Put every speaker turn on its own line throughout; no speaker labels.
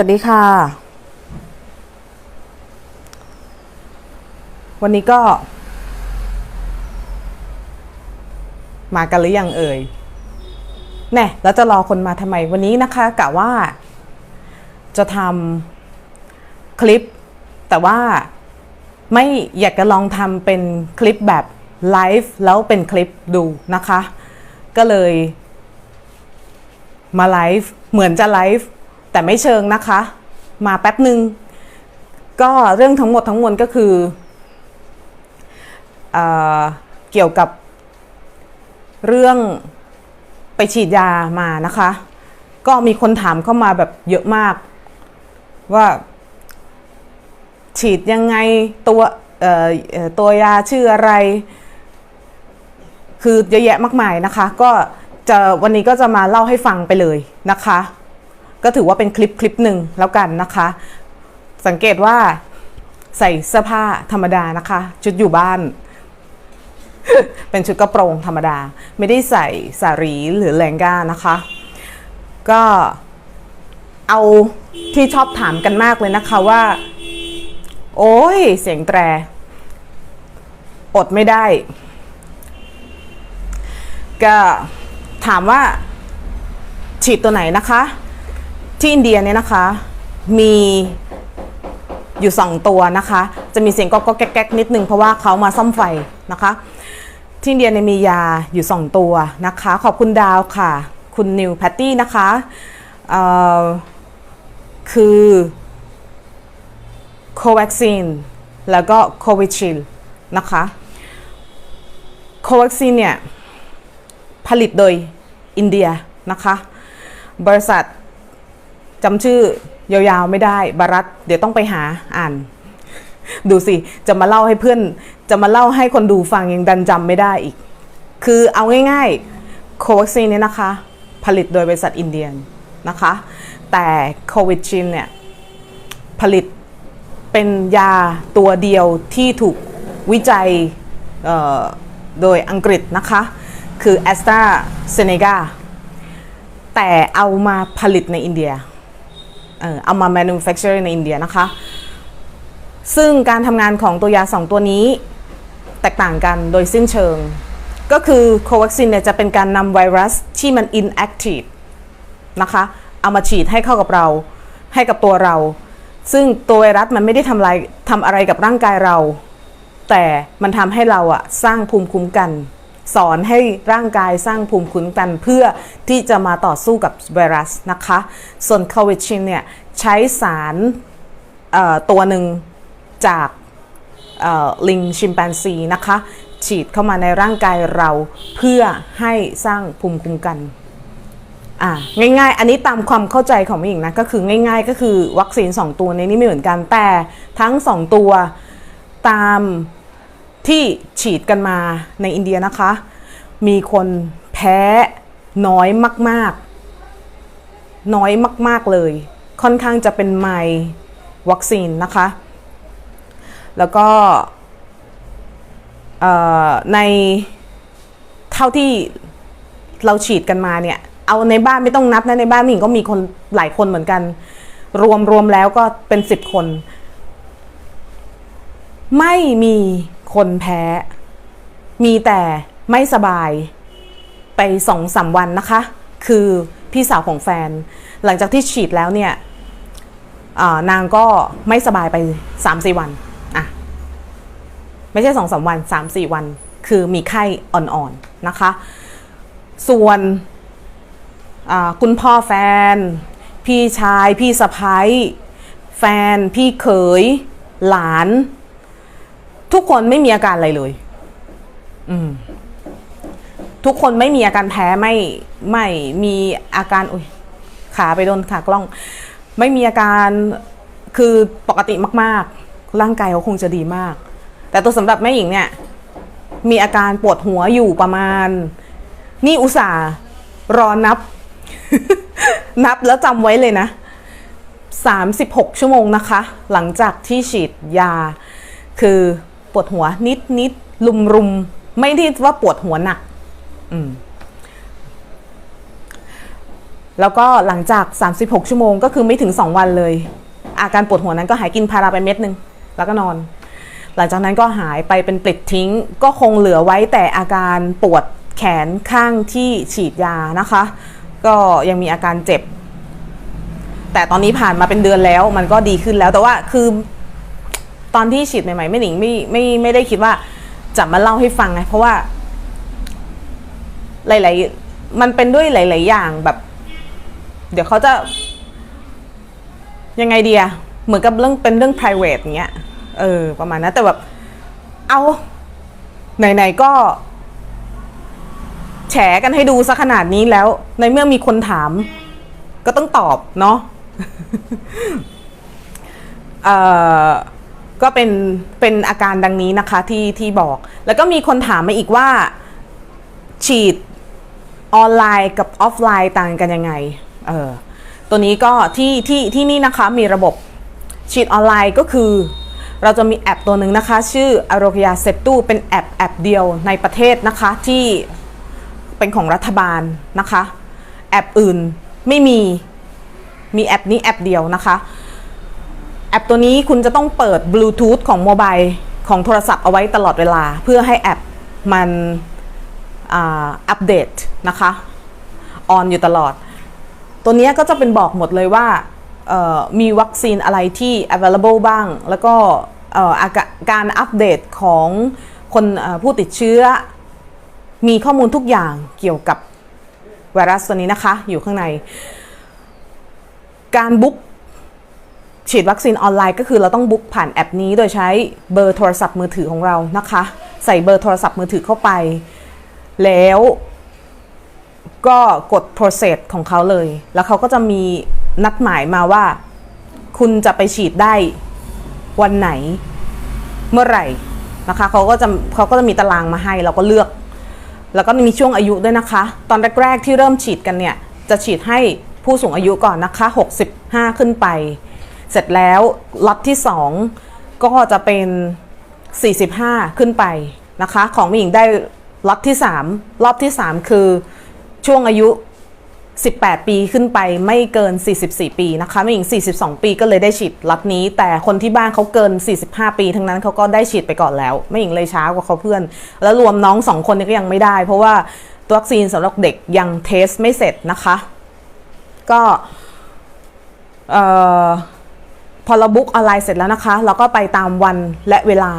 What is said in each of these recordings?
วัสดีค่ะ วันนี้ก็ มากันหรือยังเอ่ยแน่แล้วจะรอคนมาทำไมวันนี้นะคะกะว่า จะทำคลิป แต่ว่าไม่อยากจะลองทำเป็นคลิปแบบไลฟ์แล้วเป็นคลิปดูนะคะ ก็เลย มาไลฟ์เหมือนจะไลฟ์ แต่ไม่เชิงนะคะ มาแป๊บหนึ่งก็เรื่องทั้งหมดทั้งมวลก็คือเอเกี่ยวกับเรื่องไปฉีดยามานะคะ ก็มีคนถามเข้ามาแบบเยอะมาก ว่า ฉีดยังไงตัวตัวยาชื่ออะไร คือเยอะแยะมากมายนะคะ ก็จะวันนี้ก็จะมาเล่าให้ฟังไปเลยนะคะ ก็ถือว่าเป็นคลิปคลิปหนึ่งแล้วกันนะคะ สังเกตว่าใส่เสื้อผ้าธรรมดานะคะ ชุดอยู่บ้าน เป็นชุดกระโปรงธรรมดา ไม่ได้ใส่สารีหรือแลงก้านะคะ ก็เอาที่ชอบถามกันมากเลยนะคะว่า โอ้ยเสียงแตร อดไม่ได้ ก็ถามว่าฉีดตัวไหนนะคะ ที่อินเดียเนี่ยนะคะมีอยู่ 2 ตัวนะคะ จะมีเสียงก็ก็แก๊กๆนิดนึงเพราะว่าเขามาซ่อมไฟนะคะ ที่อินเดียเนี่ยมียาอยู่ 2 ตัวนะคะ ขอบคุณดาวค่ะ คุณนิวแพตตี้นะคะคือโควัคซีนแล้วก็โควิชิลนะคะโควัคซีนเนี่ย ผลิตโดยอินเดียนะคะ บริษัท จำชื่อยาวๆไม่ได้บารัตเดี๋ยวต้องไปหาอ่าน ดูสิ จะมาเล่าให้เพื่อน จะมาเล่าให้คนดูฟังยังดันจำไม่ได้อีก คือเอาง่ายๆโควัคซีนเนี่ยนะคะ ผลิตโดยบริษัทอินเดียนะคะ แต่โควิดชินเนี่ย ผลิตเป็นยาตัวเดียวที่ถูกวิจัยโดยอังกฤษนะคะ คือ a s t r a z เซ e c a แต่เอามาผลิตในอินเดีย เอ่อเอามา manufacture ในอินเดียนะคะ ซึ่งการทำงานของตัวยา 2 ตัวนี้ แตกต่างกันโดยสิ้นเชิง ก็คือโควัคซีนเนี่ยจะเป็นการนำไวรัสที่มัน inactive นะคะ เอามาฉีดให้เข้ากับเรา ให้กับตัวเรา ซึ่งตัวไวรัสมันไม่ได้ทำอะไรทำอะไรกับร่างกายเรา แต่มันทำให้เราอะสร้างภูมิคุ้มกัน สอนให้ร่างกายสร้างภูมิคุ้มกันเพื่อที่จะมาต่อสู้กับไวรัสนะคะ ส่วนควิดชินเนี่ยใช้สารตัวหนึ่งจากลิงชิมแปนซีนะคะ ฉีดเข้ามาในร่างกายเราเพื่อให้สร้างภูมิคุ้มกันอ่าง่ายๆ อันนี้ตามความเข้าใจของผู้หญิงนะ ก็คือง่าย ๆ ก็คือวัคซีน 2 ตัวในนี้ไม่เหมือนกันแต่ทั้ง 2 ตัวตาม ที่ฉีดกันมาในอินเดียนะคะ มีคนแพ้น้อยมาก ๆ น้อยมาก ๆ เลย ค่อนข้างจะเป็นไมวัคซีนนะคะ แล้วก็ในเท่าที่เราฉีดกันมาเนี่ย เอาในบ้านไม่ต้องนับนะในบ้านผู้หญิงก็มีคนหลายคนเหมือนกัน รวมรวมแล้วก็เป็นสิบคน ไม่มี คนแพ้ มีแต่ไม่สบายไปสองสามวันนะคะ คือพี่สาวของแฟน หลังจากที่ฉีดแล้วเนี่ยนางก็ไม่สบายไปสามสี่วันอะไม่ใช่สองสามวันสามสี่วัน คือมีไข้อ่อนๆนะคะ ส่วนคุณพ่อแฟน พี่ชาย พี่สะพ้ายแฟน พี่เขย หลาน ทุกคนไม่มีอาการอะไรเลย อืม ทุกคนไม่มีอาการแพ้ไม่ไม่มีอาการอุ้ยขาไปโดนขากล้อง ไม่มีอาการคือปกติมาก ๆ ร่างกายเขาคงจะดีมาก แต่ตัวสำหรับแม่หญิงเนี่ย มีอาการปวดหัวอยู่ประมาณ นี่อุตส่าห์รอนับ นับแล้วจำไว้เลยนะ36 ชั่วโมงนะคะ หลังจากที่ฉีดยาคือ ปวดหัวนิดนิดลุมรุมไม่ได้ว่าปวดหัวหนักอืมแล้วก็หลังจาก 36 ชั่วโมงก็คือไม่ถึง 2 วันเลย อาการปวดหัวนั้นก็หายกินพาราไปเม็ดหนึ่งแล้วก็นอน หลังจากนั้นก็หายไปเป็นปลิดทิ้ง ก็คงเหลือไว้แต่อาการปวดแขนข้างที่ฉีดยานะคะ ก็ยังมีอาการเจ็บ แต่ตอนนี้ผ่านมาเป็นเดือนแล้วมันก็ดีขึ้นแล้วแต่ว่าคือ ตอนที่ฉีดใหม่ๆ ไม่หนิงไม่ไม่ไม่ได้คิดว่าจะมาเล่าให้ฟังไงเพราะว่า หลาย ๆ มันเป็นด้วยหลาย ๆ อย่างแบบ เดี๋ยวเขาจะ ยังไงเดีอะเหมือนกับเรื่องเป็นเรื่อง private อย่างเงี้ยเออ ประมาณนั้นแต่แบบเอาไหน ๆ ก็ แฉกันให้ดูซะขนาดนี้แล้ว ในเมื่อมีคนถาม ก็ต้องตอบเนาะ เอ่อ ก็เป็นเป็นอาการดังนี้นะคะที่ที่บอก แล้วก็มีคนถามมาอีกว่า ฉีดออนไลน์กับออฟไลน์ต่างกันยังไงเออตัวนี้ก็ที่ที่ที่นี่นะคะมีระบบฉีดออนไลน์ก็คือ เราจะมีแอปตัวหนึ่งนะคะ ชื่อ a r o g y a s e t u เป็นแอปแอปเดียวในประเทศนะคะที่เป็นของรัฐบาลนะคะ แอปอื่นไม่มีมีแอปนี้แอปเดียวนะคะ แอปตัวนี้คุณจะต้องเปิดบลูทูธของโมบายของโทรศัพท์เอาไว้ตลอดเวลา เพื่อให้แอปมันอัปเดตนะคะออนอยู่ตลอด ตัวนี้ก็จะเป็นบอกหมดเลยว่ามีวัคซีนอะไรที่ available บ้าง แล้วก็าการอัปเดตของคนผู้ติดเชื้อ มีข้อมูลทุกอย่างเกี่ยวกับไวรัสตัวนี้นะคะ อยู่ข้างใน การบุ๊ก ฉีดวัคซีนออนไลน์ก็คือเราต้องบุ๊กผ่านแอปนี้โดยใช้เบอร์โทรศัพท์มือถือของเรานะคะ ใส่เบอร์โทรศัพท์มือถือเข้าไป แล้วก็กด process ของเขาเลย แล้วเขาก็จะมีนัดหมายมาว่า คุณจะไปฉีดได้วันไหน เมื่อไหร่นะคะเขาก็จะเขาก็จะมีตารางมาให้เราก็เลือก แล้วก็มีช่วงอายุด้วยนะคะ ตอนแรกๆที่เริ่มฉีดกันเนี่ย จะฉีดให้ผู้สูงอายุก่อนนะคะ 65 ขึ้นไป เสร็จแล้วล็อตที่ 2 ก็จะเป็น 45 ขึ้นไปนะคะ ของผู้หญิงได้ล็อตที่ 3 รอบที่ 3 คือช่วงอายุ 18 ปีขึ้นไปไม่เกิน 44 ปีนะคะไม่หญิง 42 ปีก็เลยได้ฉีดล็อตนี้ แต่คนที่บ้านเขาเกิน 45 ปีทั้งนั้นเขาก็ได้ฉีดไปก่อนแล้วไม่หญิงเลยช้ากว่าเขาเพื่อน แล้วรวมน้องสองคนนี้ก็ยังไม่ได้ เพราะว่าตัววัคซีนสำหรับเด็กยังเทสไม่เสร็จนะคะ ก็เอ่อ พอเราบุ๊กออนไลน์เสร็จแล้วนะคะ เราก็ไปตามวันและเวลา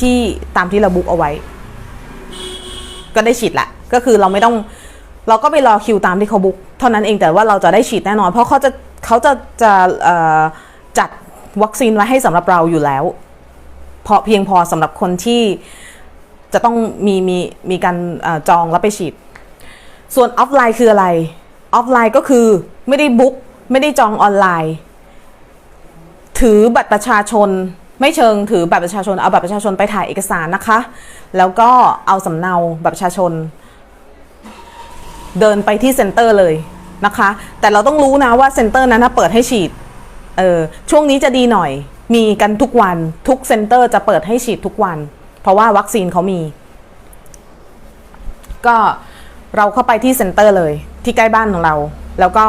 ที่ตามที่เราบุ๊กเอาไว้ ก็ได้ฉีดละก็คือเราไม่ต้อง เราก็ไปรอคิวตามที่เขาบุ๊กเท่านั้นเองแต่ว่าเราจะได้ฉีดแน่นอน เพราะเขาจะเขาจะจะจัดวัคซีนไว้ให้สำหรับเราอยู่แล้วเพราะเพียงพอสำหรับคนที่จะต้องมีมีมีการอจองแล้วไปฉีด ส่วนออฟไลน์คืออะไร ออฟไลน์ก็คือไม่ได้บุ๊กไม่ได้จองออนไลน์ ถือบัตรประชาชน ไม่เชิงถือบัตรประชาชน เอาบัตรประชาชนไปถ่ายเอกสารนะคะ แล้วก็เอาสำเนาบัตรประชาชน เดินไปที่เซ็นเตอร์เลยนะคะ แต่เราต้องรู้นะว่าเซ็นเตอร์นั้นเปิดให้ฉีดเออช่วงนี้จะดีหน่อย มีกันทุกวันทุกเซ็นเตอร์จะเปิดให้ฉีดทุกวัน เพราะว่าวัคซีนเขามี ก็เราเข้าไปที่เซ็นเตอร์เลย ที่ใกล้บ้านของเรา แล้วก็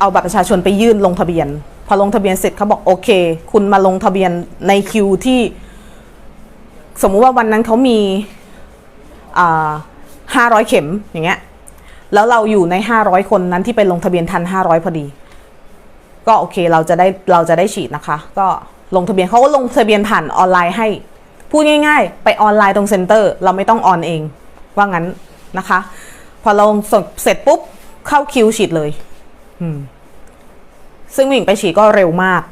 เอาบัตรประชาชนไปยื่นลงทะเบียน พอลงทะเบียนเสร็จเขาบอกโอเค คุณมาลงทะเบียนในคิวที่ สมมุติว่าวันนั้นเขามีห้าร้อยเข็มอย่างเงี้ยแล้วเราอยู่ใน 500 คนนั้นที่ไปลงทะเบียนทัน 500 พอดี ก็โอเคเราจะได้เราจะได้ฉีดนะคะ ก็ลงทะเบียนเขาก็ลงทะเบียนผ่านออนไลน์ให้ พูดง่าย ๆ ไปออนไลน์ตรงเซ็นเตอร์ เราไม่ต้องออนเอง ว่างั้นนะคะ พอเราเสร็จปุ๊บเข้าคิวฉีดเลย อืม ซึ่งหญิงไปฉีดก็เร็วมาก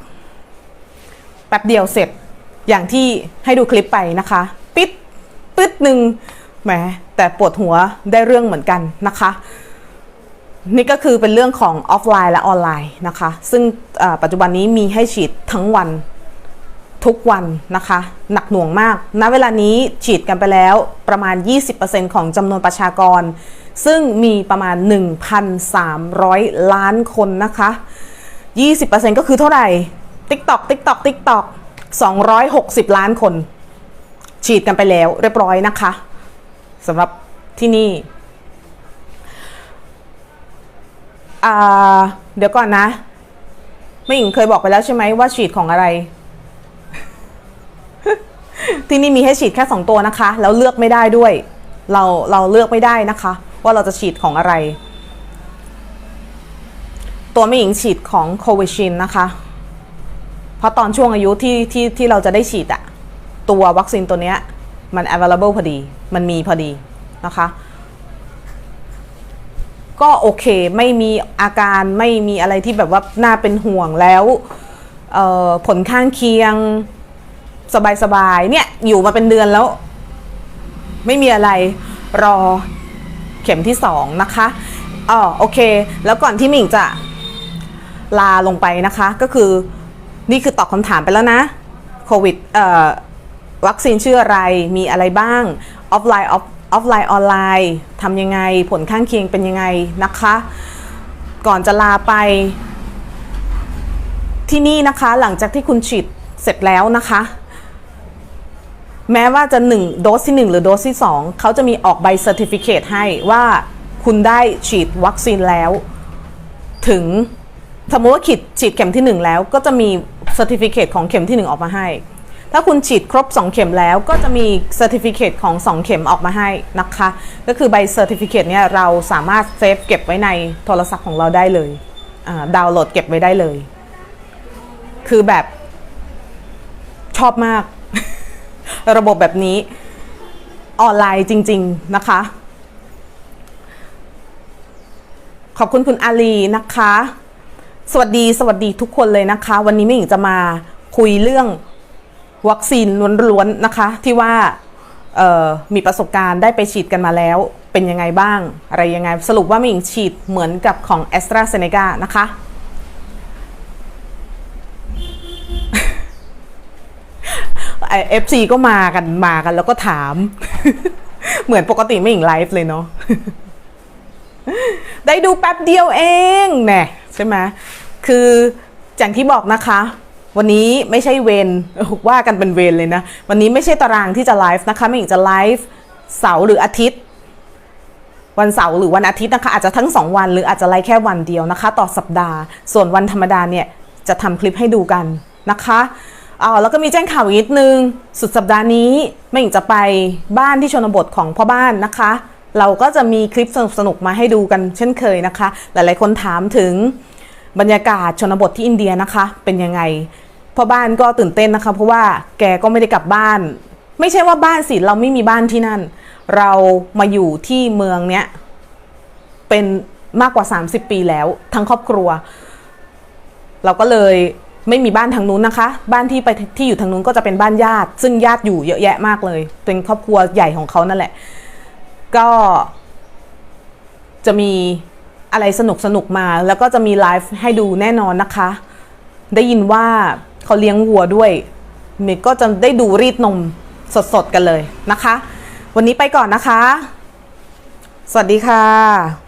แป๊บเดียวเสร็จอย่างที่ให้ดูคลิปไปนะคะ ปิดปิดหนึ่งแหมแต่ปวดหัวได้เรื่องเหมือนกันนะคะ นี่ก็คือเป็นเรื่องของออฟไลน์และออนไลน์นะคะ ซึ่งปัจจุบันนี้มีให้ฉีดทั้งวันทุกวันนะคะ หนักหน่วงมาก ณ เวลานี้ฉีดกันไปแล้วประมาณ 20%ของจำนวนประชากร ซึ่งมีประมาณ 1,300 ล้านคนนะคะ 20%ก็คือเท่าไหร่ TikTok TikTok TikTok 260 ล้านคน ฉีดกันไปแล้วเรียบร้อยนะคะสำหรับที่นี่ เดี๋ยวก่อนนะไม่หญิงเคยบอกไปแล้วใช่ไหมว่าฉีดของอะไร ที่นี่มีให้ฉีดแค่สองตัวนะคะ แล้วเลือกไม่ได้ด้วย เราเราเลือกไม่ได้นะคะ ว่าเราจะฉีดของอะไร ตัวไม่หญิงฉีดของโควิชินนะคะ เพราะตอนช่วงอายุที่ที่ที่เราจะได้ฉีดอะตัววัคซีนตัวเนี้ยมัน available พอดี มันมีพอดีนะคะ ก็โอเคไม่มีอาการไม่มีอะไรที่แบบว่าน่าเป็นห่วงแล้วผลข้างเคียงสบายๆเนี่ยอยู่มาเป็นเดือนแล้ว ไม่มีอะไรรอเข็มที่สองนะคะอ๋อโอเค แล้วก่อนที่มิงจะ ลาลงไปนะคะ ก็คือนี่คือตอบคำถามไปแล้วนะโควิดวัคซีนชื่ออะไรมีอะไรบ้างออฟไลน์ออฟออฟไลน์ออนไลน์ทำยังไงผลข้างเคียงเป็นยังไงนะคะ ก่อนจะลาไป ที่นี่นะคะหลังจากที่คุณฉีดเสร็จแล้วนะคะ แม้ว่าจะ1โดสที่ 1 หรือโดสที่ 2 เขาจะมีออกใบเซอร์ติฟิเคตให้ว่าคุณได้ฉีดวัคซีนแล้ว ถึง สมมติว่าฉีดฉีดเข็มที่ 1 แล้วก็จะมีเซอร์ติฟิเคตของเข็มที่ 1 ออกมาให้ ถ้าคุณฉีดครบ 2 เข็มแล้วก็จะมีเซอร์ติฟิเคตของ 2 เข็มออกมาให้นะคะ ก็คือใบเซอร์ติฟิเคตเนี่ยเราสามารถเซฟเก็บไว้ในโทรศัพท์ของเราได้เลยอ่าดาวน์โหลดเก็บไว้ได้เลย คือแบบชอบมาก ระบบแบบนี้ออนไลน์จริง ๆ นะคะ ขอบคุณคุณอาลีนะคะ สวัสดีสวัสดีทุกคนเลยนะคะ วันนี้แม่หญิงจะมาคุยเรื่องวัคซีนล้วนๆนะคะ ที่ว่ามีประสบการณ์ได้ไปฉีดกันมาแล้ว เป็นยังไงบ้าง อะไรยังไง สรุปว่าแม่หญิงฉีดเหมือนกับของ a s t r a z เซ e c a นะคะ เอฟซีก็มากันมากันแล้วก็ถาม เหมือนปกติไม่หญิงไลฟ์เลยเนาะได้ดูแป๊บเดียวเองแน่ ใช่ไหมคืออย่างที่บอกนะคะ วันนี้ไม่ใช่เวรว่ากันเป็นเวรเลยนะ วันนี้ไม่ใช่ตารางที่จะไลฟ์นะคะไม่หญิงจะไลฟ์เสาร์หรืออาทิตย์ วันเสาร์หรือวันอาทิตย์นะคะ อาจจะทั้ง 2 วันหรืออาจจะไลฟ์แค่วันเดียวนะคะ ต่อสัปดาห์ ส่วนวันธรรมดาเนี่ยจะทำคลิปให้ดูกันนะคะอ๋อแล้วก็มีแจ้งข่าวอีกนิดนึง สุดสัปดาห์นี้ไม่หญิงจะไปบ้านที่ชนบทของพ่อบ้านนะคะ เราก็จะมีคลิปสนุกๆมาให้ดูกันเช่นเคยนะคะ หลายๆคนถามถึงบรรยากาศชนบทที่อินเดียนะคะ เป็นยังไงพ่อบ้านก็ตื่นเต้นนะคะ เพราะว่าแกก็ไม่ได้กลับบ้าน ไม่ใช่ว่าบ้านสิเราไม่มีบ้านที่นั่น เรามาอยู่ที่เมืองเนี้ยเป็นมากกว่า 30 ปีแล้ว ทั้งครอบครัว เราก็เลยไม่มีบ้านทางนู้นนะคะ บ้านที่ไปที่อยู่ทางนู้นก็จะเป็นบ้านญาติ ซึ่งญาติอยู่เยอะแยะมากเลย เป็นครอบครัวใหญ่ของเขานั่นแหละ ก็จะมีอะไรสนุกสนุกมา แล้วก็จะมีไลฟ์ให้ดูแน่นอนนะคะ ได้ยินว่าเขาเลี้ยงวัวด้วยเมย์ก็จะได้ดูรีดนมสดๆกันเลยนะคะ วันนี้ไปก่อนนะคะ สวัสดีค่ะ